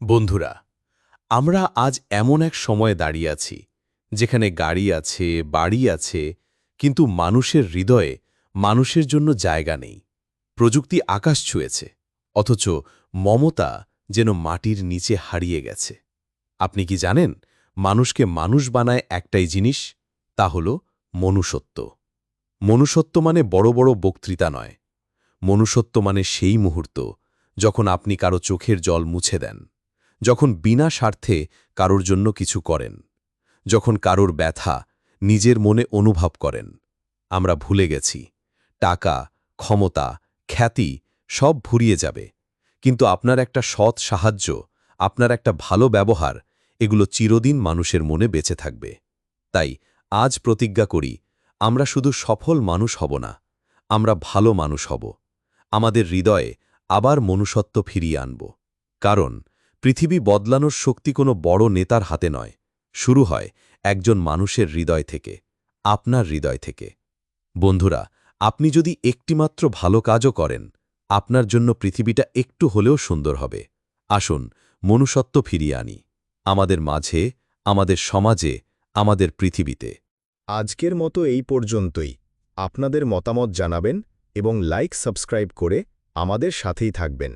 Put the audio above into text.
বন্ধুরা, আমরা আজ এমন এক সময়ে দাঁড়িয়ে আছি, যেখানে গাড়ি আছে, বাড়ি আছে, কিন্তু মানুষের হৃদয়ে মানুষের জন্য জায়গা নেই। প্রযুক্তি আকাশ ছুঁয়েছে, অথচ মমতা যেন মাটির নিচে হারিয়ে গেছে। আপনি কি জানেন, মানুষকে মানুষ বানায় একটাই জিনিস? তা হল মনুষ্যত্ব। মনুষ্যত্ব মানে বড় বড় বক্তৃতা নয়। মনুষ্যত্ব মানে সেই মুহূর্ত, যখন আপনি কারও চোখের জল মুছে দেন। যখন বিনা স্বার্থে কারোর জন্য কিছু করেন, যখন কারোর ব্যথা নিজের মনে অনুভব করেন, আমরা ভুলে গেছি, টাকা, ক্ষমতা, খ্যাতি সব ভুরিয়ে যাবে, কিন্তু আপনার একটা সৎ সাহায্য, আপনার একটা ভালো ব্যবহার, এগুলো চিরদিন মানুষের মনে বেঁচে থাকবে। তাই আজ প্রতিজ্ঞা করি, আমরা শুধু সফল মানুষ হব না, আমরা ভালো মানুষ হব, আমাদের হৃদয়ে আবার মনুষ্যত্ব ফিরিয়ে আনব, কারণ পৃথিবী বদলানোর শক্তি কোনো বড় নেতার হাতে নয়। শুরু হয় একজন মানুষের হৃদয় থেকে, আপনার হৃদয় থেকে। বন্ধুরা, আপনি যদি একটিমাত্র ভালো কাজও করেন, আপনার জন্য পৃথিবীটা একটু হলেও সুন্দর হবে। আসুন, মনুষ্যত্ব ফিরিয়ে আনি। আমাদের মাঝে, আমাদের সমাজে, আমাদের পৃথিবীতে। আজকের মতো এই পর্যন্তই। আপনাদের মতামত জানাবেন এবং লাইক সাবস্ক্রাইব করে আমাদের সাথেই থাকবেন।